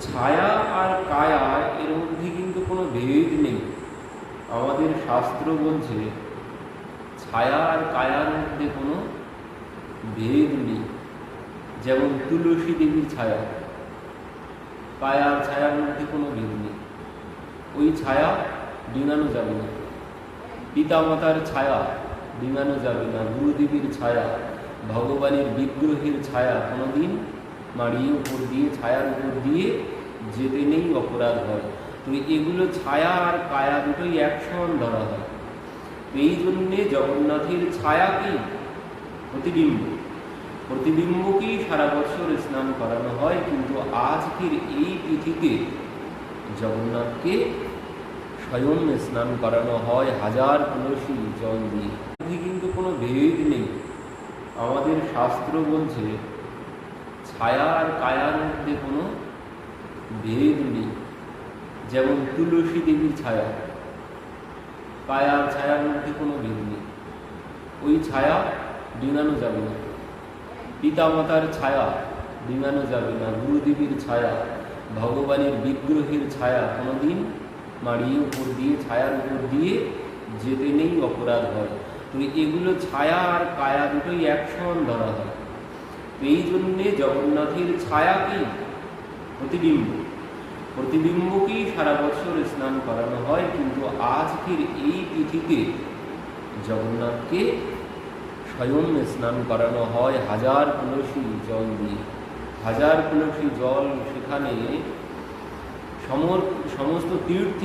ছায়া আর কায়া এর মধ্যে কিন্তু কোনো ভেদ নেই। আমাদের শাস্ত্র বলছে, ছায়া আর কায়ার মধ্যে কোনো ভেদ নেই। যেমন তুলসী দেবীর ছায়া কায়ার ছায়ার মধ্যে কোনো ভেদ নেই। ওই ছায়া ডিঙানো যাবে না। পিতামাতার ছায়া ডিঙানো যাবে না। গুরুদেবীর ছায়া, ভগবানের বিগ্রহের ছায়া কোনোদিন মাড়িয়ে উপর দিয়ে, ছায়ার উপর দিয়ে যেতে নেই অপরাধ হয়। তো এগুলো ছায়া আর কায়া দুটোই একসমান ধরা হয়। এই জন্যে জগন্নাথের ছায়া কি? প্রতিবিম্ব। প্রতিবিম্বকেই সারা বছর স্নান করানো হয়, কিন্তু আজকের এই তিথিতে জগন্নাথকে স্বয়ং স্নান করানো হয় হাজার কলসি জল দিয়ে। কিন্তু কোনো ভেদ নেই। আমাদের শাস্ত্র বলছে ছায়া আর কায়ার মধ্যে কোনো ভেদ নেই। যেমন তুলসী দেবীর ছায়া, কায়ার ছায়ার মধ্যে কোনো ভেদ নেই। ওই ছায়া ডিঙানো যাবে না। পিতামাতার ছায়া ডিঙানো যাবে না। গুরুদেবীর ছায়া, ভগবানের বিগ্রহের ছায়া কোনোদিন মাড়িয়ে উপর দিয়ে, ছায়ার উপর দিয়ে যেতে নেই, অপরাধ হয়। তো এগুলো ছায়া আর কায়া দুটোই একসমান ধরা হয়। এই জন্যে জগন্নাথের ছায়া কি? প্রতিবিম্ব। প্রতিবিম্বকেই সারা বছর স্নান করানো হয়, কিন্তু আজকের এই তিথিতে জগন্নাথকে স্বয়ং স্নান করানো হয় হাজার কলসি জল দিয়ে। হাজার কলসি জল সেখানে সমস্ত তীর্থে